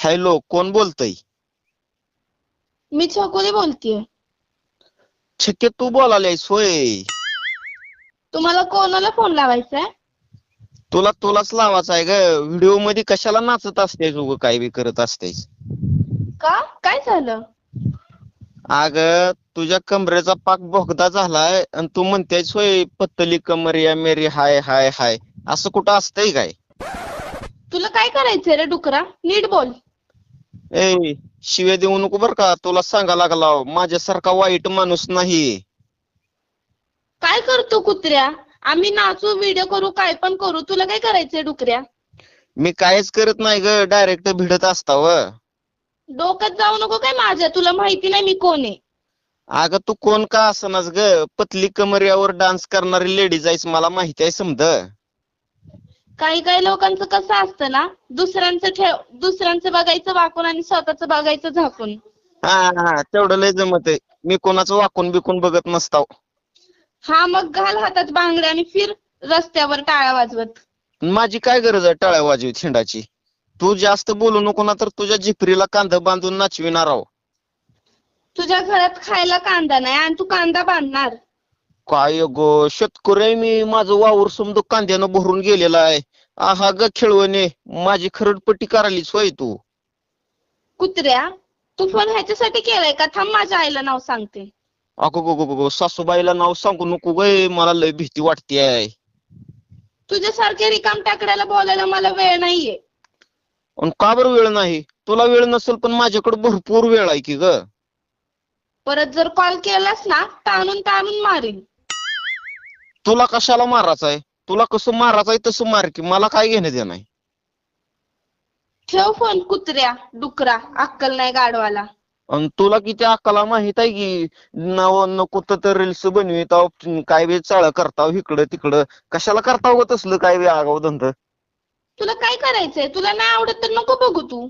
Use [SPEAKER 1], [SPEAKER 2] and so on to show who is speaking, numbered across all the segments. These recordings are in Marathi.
[SPEAKER 1] हॅलो कोण बोलतय?
[SPEAKER 2] मी छकुली बोलतीये.
[SPEAKER 1] छक्के तू बोलायलायस होय.
[SPEAKER 2] तुम्हाला कोणाला फोन लावायचा
[SPEAKER 1] तुला तुलाच लावायचा आहे ग. व्हिडिओमध्ये कशाला नाचत असतेस उग काय बी करत असतेस?
[SPEAKER 2] का? काय झालं?
[SPEAKER 1] अग तुझ्या कमरेचा पाक बोगदा झालाय आणि तू म्हणतेस होय पत्तली कमरिया मेरी हाय हाय हाय. असं कुठं असतंय काय?
[SPEAKER 2] तुला काय करायचंय रे डुकरा? नीट बोल.
[SPEAKER 1] ए शिव्या देऊ नको बर का. तुला सांगा लागला माझ्यासारखा वाईट माणूस नाही.
[SPEAKER 2] काय करतो कुत्र्या? आम्ही नाचू व्हिडिओ करू काय पण करू. तुला काय करायचंय डुकऱ्या?
[SPEAKER 1] मी काहीच करत नाही ग. डायरेक्ट भिडत असताव
[SPEAKER 2] डोक्यात जाऊ नको काय माझ्या? तुला माहिती नाही मी कोण आहे.
[SPEAKER 1] अगं तू कोण का असनास ग? पतली कमरियावर डान्स करणारी लेडीज आहेस मला माहिती आहे समज
[SPEAKER 2] काही काही लोकांचं कसं असतं ना दुसऱ्यांचं ठेव दुसऱ्यांचं बघायचं वाकून आणि स्वतःचं बघायचं झाकून.
[SPEAKER 1] हा हा तेवढं लय जमत आहे. मी कोणाचं वाकून बिकून बघत नसताव.
[SPEAKER 2] हा मग घाल हातात बांगड्या आणि फिर रस्त्यावर टाळ्या वाजवत.
[SPEAKER 1] माझी काय गरज आहे टाळ्या वाजवी थिंडाची तू जास्त बोलू नको ना तर तुझ्या जिपरीला कांदा बांधून नाचविणार आहो.
[SPEAKER 2] तुझ्या घरात खायला कांदा नाही आणि तू कांदा बांधणार.
[SPEAKER 1] काय गो शेतकरी मी. माझं वावर समज कांद्यानं भरून गेलेला आहे. आहा ग खेळवणे माझी खरडपट्टी करायलीच होय तू.
[SPEAKER 2] कुत्र्या तू फोन ह्याच्यासाठी केलाय का? थांब माझ्या आईला नाव सांगते.
[SPEAKER 1] अगो गो गो गो गो सासूबाईला नाव सांगू नको गे मला लय भीती वाटतेय.
[SPEAKER 2] तुझ्यासारखे रिकाम टाकड्याला बोलायला मला वेळ नाहीये.
[SPEAKER 1] का बरं वेळ नाही? तुला वेळ नसेल पण माझ्याकडे भरपूर वेळ आहे की ग.
[SPEAKER 2] परत जर कॉल केलास ना ताणून ताणून मारीन.
[SPEAKER 1] तुला कशाला मारायचं आहे तुला कसं मारायचं तसं मार की मला काय घेणं देणं आहे?
[SPEAKER 2] ठेव फोन कुत्र्या डुकरा अक्कल नाही गाडवाला
[SPEAKER 1] आणि तुला किती अक्कला माहीत आहे की नाव नको तर रील्स बनविताव काय बी चाळ करताव इकडं तिकडं. कशाला करताव ग तसलं काय बी आगाव धंद?
[SPEAKER 2] तुला काय करायचंय? तुला नाही आवडत तर नको बघू तू.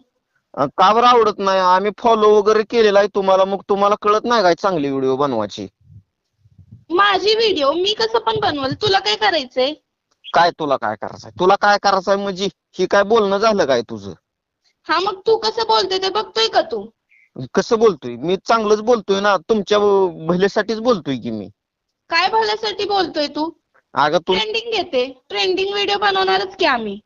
[SPEAKER 1] का बरं आवडत नाही? आम्ही फॉलो वगैरे केलेला आहे तुम्हाला. मग तुम्हाला कळत नाही काय चांगली व्हिडिओ बनवायची?
[SPEAKER 2] माझी व्हिडिओ मी कसं पण बनवल. तुला काय करायचंय?
[SPEAKER 1] काय तुला काय करायचंय? तुला काय करायचंय म्हणजे ही काय बोलणं झालं काय तुझं?
[SPEAKER 2] हा मग तू कसं बोलते ते बघतोय का तू?
[SPEAKER 1] कसं बोलतोय? मी चांगलंच बोलतोय ना. तुमच्या भल्यासाठीच बोलतोय की मी.
[SPEAKER 2] काय भल्यासाठी बोलतोय तू?
[SPEAKER 1] अगं तू
[SPEAKER 2] ट्रेंडिंग घेते. ट्रेंडिंग व्हिडिओ बनवणारच की आम्ही.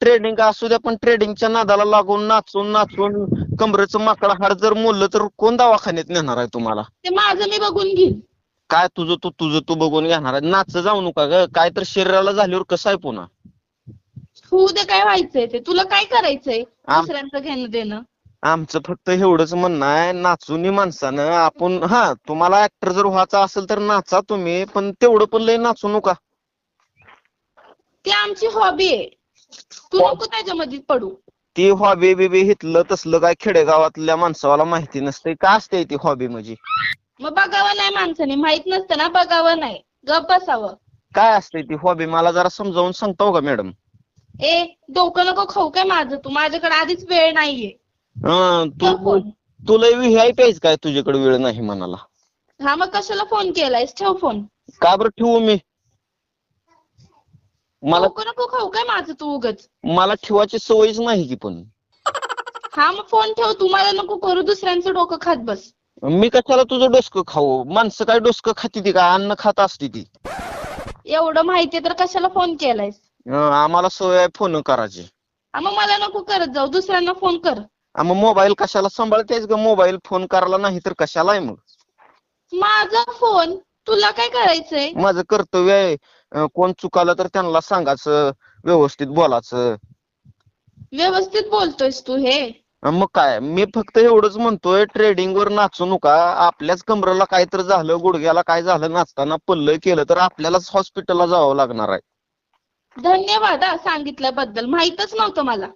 [SPEAKER 1] ट्रेडिंग असू द्या पण ट्रेडिंगच्या नादाला लागून नाचून नाचून कमरेचं माकडा हाड जर मोडलं तर कोण दवाखान्यात नेणार आहे तुम्हाला?
[SPEAKER 2] ते माझं मी बघून घेईन.
[SPEAKER 1] काय तुझं तू तुझं तू बघून घेणार नाच जाऊ नका ग. काय तर शरीराला झाल्यावर कसं आहे पुन्हा?
[SPEAKER 2] होऊ दे काय व्हायचंय ते? तुला काय करायचंय?
[SPEAKER 1] आम-
[SPEAKER 2] दुसऱ्यांचं घेणं देणं.
[SPEAKER 1] आमचं फक्त एवढंच म्हणणं आहे. नाचूनी माणसानं आपण हा तुम्हाला ऍक्टर जर व्हायचा असेल तर नाचा तुम्ही पण तेवढं पण लय नाचू नका.
[SPEAKER 2] ती आमची हॉबी आहे. तू. नको त्याच्यामध्ये पडू.
[SPEAKER 1] ती हॉबी बिबी हितलं तसलं काय खेडेगावातल्या माणसाला माहिती नसते का असते ती हॉबी म्हणजे?
[SPEAKER 2] मग बघावं नाही माणसाने. माहीत नसतं ना बघावं नाही. गप बसावं.
[SPEAKER 1] काय असते ती हॉबी मला जरा समजावून सांगताव का मॅडम
[SPEAKER 2] ए डोकं नको खाऊ काय माझं? तू माझ्याकडे आधीच वेळ नाहीये.
[SPEAKER 1] हं, तू
[SPEAKER 2] फोन
[SPEAKER 1] तुला व्हीआय पाहिजे काय? तुझ्याकडे वेळ नाही म्हणाला.
[SPEAKER 2] हा मग कशाला फोन केलायस? ठेव फोन
[SPEAKER 1] का बरं ठेवू मी? मला
[SPEAKER 2] डोकं नको खाऊ काय माझं तू उगच?
[SPEAKER 1] मला ठेवायची सवयच नाही की पण.
[SPEAKER 2] हा मग फोन ठेव. तू मला नको करू. दुसऱ्यांचं डोकं खात बस.
[SPEAKER 1] मी कशाला तुझं डोसकं खाऊ? माणसं काय डोसकं खाती ती का? अन्न खात असते ती.
[SPEAKER 2] एवढं माहितीये तर कशाला फोन केलायस?
[SPEAKER 1] आम्हाला सवय आहे फोन करायची.
[SPEAKER 2] हा मग मला नको करत जाऊ. दुसऱ्यांना फोन कर.
[SPEAKER 1] आ, मग मोबाईल कशाला सांभाळतेस ग? मोबाईल फोन करायला नाही तर कशाला आहे मग?
[SPEAKER 2] माझा फोन तुला काय करायचंय?
[SPEAKER 1] माझं कर्तव्य आहे. अं, कोण चुकालं तर त्यांना सांगायचं व्यवस्थित बोलायचं.
[SPEAKER 2] व्यवस्थित बोलतोयस तू हे.
[SPEAKER 1] मग काय मी फक्त एवढंच म्हणतोय ट्रेडिंग वर नाचू नका. आपल्याच कमरेला काय तर झालं गुडघ्याला काय झालं नाचताना पल्ल केलं तर आपल्यालाच हॉस्पिटलला जावं लागणार आहे.
[SPEAKER 2] धन्यवाद हा सांगितल्याबद्दल. माहितच नव्हतं मला.